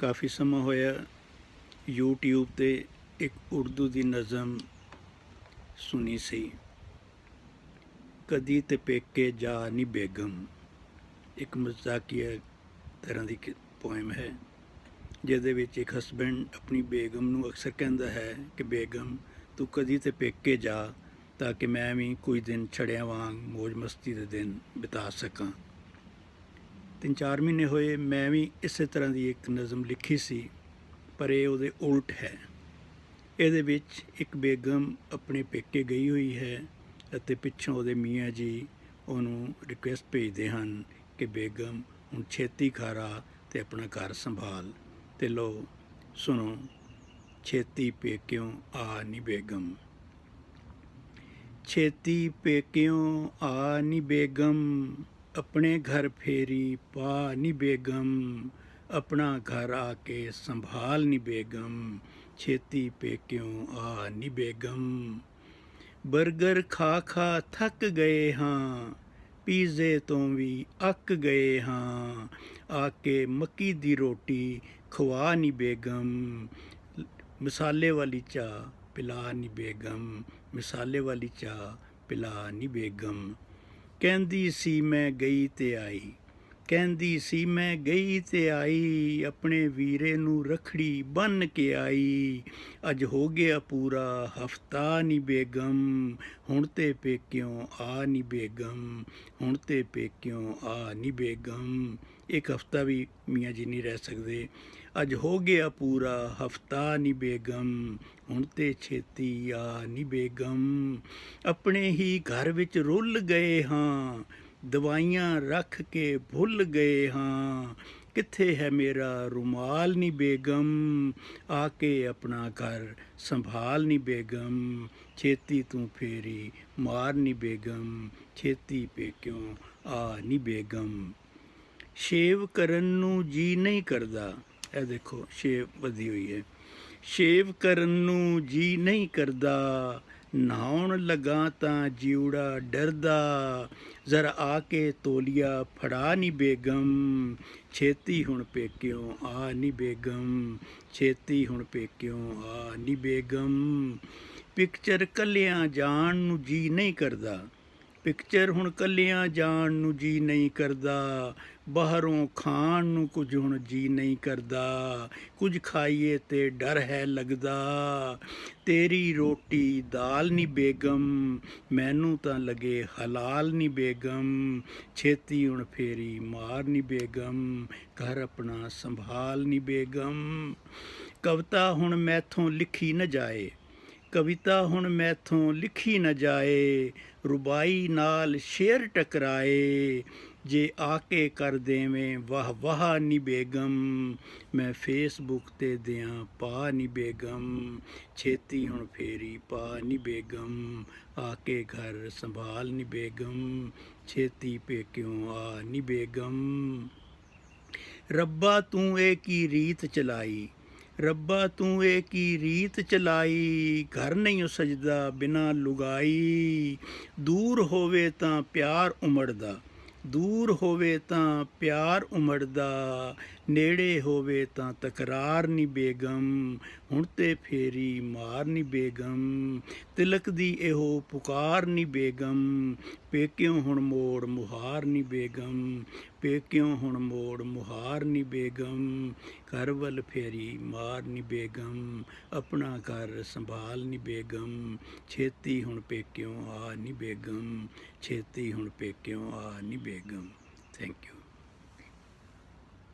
ਕਾਫੀ ਸਮਾਂ ਹੋਇਆ, YouTube ਤੇ ਇੱਕ ਉਰਦੂ ਦੀ ਨਜ਼ਮ ਸੁਣੀ ਸੀ। ਕਦੀ ਤੇ ਪੇਕੇ ਜਾ ਨਹੀਂ ਬੇਗਮ, ਇੱਕ ਮਜ਼ਾਕੀਆ ਤਰ੍ਹਾਂ ਦੀ ਪੋਇਮ ਹੈ, ਜਿਹਦੇ ਵਿੱਚ ਇੱਕ ਹਸਬੈਂਡ ਆਪਣੀ ਬੇਗਮ ਨੂੰ ਅਕਸਰ ਕਹਿੰਦਾ ਹੈ ਕਿ, ਬੇਗਮ, ਤੂੰ ਕਦੀ ਤੇ ਪੇਕੇ ਜਾ ਤਾਂ ਕਿ ਮੈਂ ਵੀ ਕੋਈ ਦਿਨ ਛੜਿਆਂ ਵਾਂਗ ਮौज ਮਸਤੀ ਦੇ ਦਿਨ ਬਿਤਾ ਸਕਾਂ। ਤਿੰਨ ਚਾਰ ਮਹੀਨੇ ਹੋਏ ਮੈਂ ਵੀ ਇਸੇ ਤਰ੍ਹਾਂ ਦੀ ਇੱਕ ਨਜ਼ਮ ਲਿਖੀ ਸੀ, ਪਰ ਇਹ ਉਹਦੇ ਉਲਟ ਹੈ। ਇਹਦੇ ਵਿੱਚ ਇੱਕ ਬੇਗਮ ਆਪਣੇ ਪੇਕੇ ਗਈ ਹੋਈ ਹੈ ਅਤੇ ਪਿੱਛੋਂ ਉਹਦੇ ਮੀਆਂ ਜੀ ਉਹਨੂੰ ਰਿਕੁਐਸਟ ਭੇਜਦੇ ਹਨ ਕਿ ਬੇਗਮ ਹੁਣ ਛੇਤੀ ਖਾਰਾ ਤੇ ਆਪਣਾ ਘਰ ਸੰਭਾਲ। ਤੇ ਲੋ ਸੁਣੋ, ਛੇਤੀ ਪੇਕਿਓ ਆ ਨੀ ਬੇਗਮ। ਛੇਤੀ ਪੇਕਿਓ ਆ ਨੀ ਬੇਗਮ। ਆਪਣੇ ਘਰ ਫੇਰੀ ਪਾ ਨੀ ਬੇਗਮ, ਆਪਣਾ ਘਰ ਆ ਕੇ ਸੰਭਾਲ ਨੀ ਬੇਗਮ, ਛੇਤੀ ਪੇਕਿਓਂ ਆ ਨੀ ਬੇਗਮ। 버ਗਰ ਖਾ ਖਾ ਥੱਕ ਗਏ ਹਾਂ, ਪੀਜ਼ੇ ਤੋਂ ਵੀ ਅੱਕ ਗਏ ਹਾਂ, ਆ ਕੇ ਮੱਕੀ ਦੀ ਰੋਟੀ ਖਵਾ ਨੀ ਬੇਗਮ, ਮਸਾਲੇ ਵਾਲੀ ਚਾਹ ਪਿਲਾ ਨੀ ਬੇਗਮ, ਮਸਾਲੇ ਵਾਲੀ ਚਾਹ ਪਿਲਾ ਨੀ ਬੇਗਮ। ਕਹਿੰਦੀ ਸੀ ਮੈਂ ਗਈ ਤੇ ਆਈ। ਕਹਿੰਦੀ ਸੀ, ਮੈਂ ਗਈ ਤੇ ਆਈ, ਆਪਣੇ ਵੀਰੇ ਨੂੰ ਰਖੜੀ ਬੰਨ ਕੇ ਆਈ। ਅੱਜ ਹੋ ਗਿਆ ਪੂਰਾ ਹਫਤਾ ਨੀ ਬੇਗਮ, ਹੁਣ ਤੇ ਪੇਕਿਓ ਆ ਨੀ ਬੇਗਮ, ਹੁਣ ਤੇ ਪੇਕਿਓ ਆ ਨੀ ਬੇਗਮ। ਇੱਕ ਹਫਤਾ ਵੀ ਮੀਆਂ ਜੀ ਨਹੀਂ ਰਹਿ ਸਕਦੇ। ਅੱਜ ਹੋ ਗਿਆ ਪੂਰਾ ਹਫਤਾ ਨੀ ਬੇਗਮ, ਹੁਣ ਤੇ ਛੇਤੀ ਆ ਨੀ ਬੇਗਮ। ਆਪਣੇ ਹੀ ਘਰ ਵਿੱਚ ਰੁੱਲ ਗਏ ਹਾਂ ਦਵਾਈਆਂ ਰੱਖ ਕੇ ਭੁੱਲ ਗਏ ਹਾਂ। ਕਿੱਥੇ ਹੈ ਮੇਰਾ ਰੁਮਾਲ ਨੀ ਬੇਗਮ? ਆ ਕੇ ਆਪਣਾ ਘਰ ਸੰਭਾਲ ਨੀ ਬੇਗਮ। ਛੇਤੀ ਤੂੰ ਫੇਰੀ ਮਾਰ ਨੀ ਬੇਗਮ। ਛੇਤੀ ਪੇਕਿਓਂ ਆ ਨੀ ਬੇਗਮ। ਸ਼ੇਵ ਕਰਨ ਨੂੰ ਜੀ ਨਹੀਂ ਕਰਦਾ। ਇਹ ਦੇਖੋ, ਸ਼ੇਵ ਵਧੀ ਹੋਈ ਹੈ। ਸ਼ੇਵ ਕਰਨ ਨੂੰ ਜੀ ਨਹੀਂ ਕਰਦਾ। ਨਹਾਉਣ ਲੱਗਾ ਤਾਂ ਜਿਉੜਾ ਡਰਦਾ। ਜ਼ਰਾ ਆ ਕੇ ਤੋਲੀਆ ਫੜਾ ਨੀ ਬੇਗਮ। ਛੇਤੀ ਹੁਣ ਪੇਕਿਓ ਆ ਨੀ ਬੇਗਮ। ਛੇਤੀ ਹੁਣ ਪੇਕਿਓ ਆ ਨੀ ਬੇਗਮ। ਪਿਕਚਰ ਕੱਲਿਆਂ ਜਾਣ ਨੂੰ ਜੀ ਨਹੀਂ ਕਰਦਾ। ਪਿਕਚਰ ਹੁਣ ਕੱਲਿਆਂ ਜਾਣ ਨੂੰ ਜੀ ਨਹੀਂ ਕਰਦਾ। ਬਾਹਰੋਂ ਖਾਣ ਨੂੰ ਕੁਝ ਹੁਣ ਜੀ ਨਹੀਂ ਕਰਦਾ। ਕੁਝ ਖਾਈਏ ਤੇ ਡਰ ਹੈ ਲੱਗਦਾ। ਤੇਰੀ ਰੋਟੀ ਦਾਲ ਨਹੀਂ ਬੇਗਮ, ਮੈਨੂੰ ਤਾਂ ਲਗੇ ਹਲਾਲ ਨਹੀਂ ਬੇਗਮ। ਛੇਤੀ ਹੁਣ ਫੇਰੀ ਮਾਰ ਨਹੀਂ ਬੇਗਮ, ਘਰ ਆਪਣਾ ਸੰਭਾਲ ਨਹੀਂ ਬੇਗਮ। ਕਵਿਤਾ ਹੁਣ ਮੈਥੋਂ ਲਿਖੀ ਨਾ ਜਾਏ ਕਵਿਤਾ ਹੁਣ ਮੈਥੋਂ ਲਿਖੀ ਨਾ ਜਾਏ, ਰੁਬਾਈ ਨਾਲ ਸ਼ੇਰ ਟਕਰਾਏ। ਜੇ ਆ ਕੇ ਕਰ ਦੇਵੇਂ ਵਾਹ ਵਾਹ ਨੀ ਬੇਗਮ, ਮੈਂ ਫੇਸਬੁੱਕ ਤੇ ਦਿਆਂ ਪਾ ਨੀ ਬੇਗਮ। ਛੇਤੀ ਹੁਣ ਫੇਰੀ ਪਾ ਨੀ ਬੇਗਮ ਆ ਕੇ ਘਰ ਸੰਭਾਲ ਨੀ ਬੇਗਮ। ਛੇਤੀ ਪੇਕਿਓਂ ਆ ਨੀ ਬੇਗਮ। ਰੱਬਾ ਤੂੰ ਇਹ ਕੀ ਰੀਤ ਚਲਾਈ ਰੱਬਾ ਤੂੰ ਇਹ ਕੀ ਰੀਤ ਚਲਾਈ? ਘਰ ਨਹੀਂ ਉਹ ਸਜਦਾ ਬਿਨਾ ਲੁਗਾਈ। ਦੂਰ ਹੋਵੇ ਤਾਂ ਪਿਆਰ ਉਮੜਦਾ। ਦੂਰ ਹੋਵੇ ਤਾਂ ਪਿਆਰ ਉਮੜਦਾ, ਨੇੜੇ ਹੋਵੇ ਤਾਂ ਤਕਰਾਰ ਨਹੀਂ ਬੇਗਮ, ਹੁਣ ਤੇ ਫੇਰੀ ਮਾਰ ਨਹੀਂ ਬੇਗਮ, ਤਿਲਕ ਦੀ ਇਹੋ ਪੁਕਾਰ ਨਹੀਂ ਬੇਗਮ, ਪੇਕਿਓ ਹੁਣ ਮੋੜ ਮੁਹਾਰ ਨਹੀਂ ਬੇਗਮ, ਪੇਕਿਓ ਹੁਣ ਮੋੜ ਮੁਹਾਰ ਨਹੀਂ ਬੇਗਮ, ਘਰ ਵੱਲ ਫੇਰੀ ਮਾਰ ਨਹੀਂ ਬੇਗਮ, ਆਪਣਾ ਘਰ ਸੰਭਾਲ ਨਹੀਂ ਬੇਗਮ, ਛੇਤੀ ਹੁਣ ਪੇਕਿਓ ਆ ਨਹੀਂ ਬੇਗਮ, ਛੇਤੀ ਹੁਣ ਪੇਕਿਓ ਆ ਨਹੀਂ ਬੇਗਮ। Thank you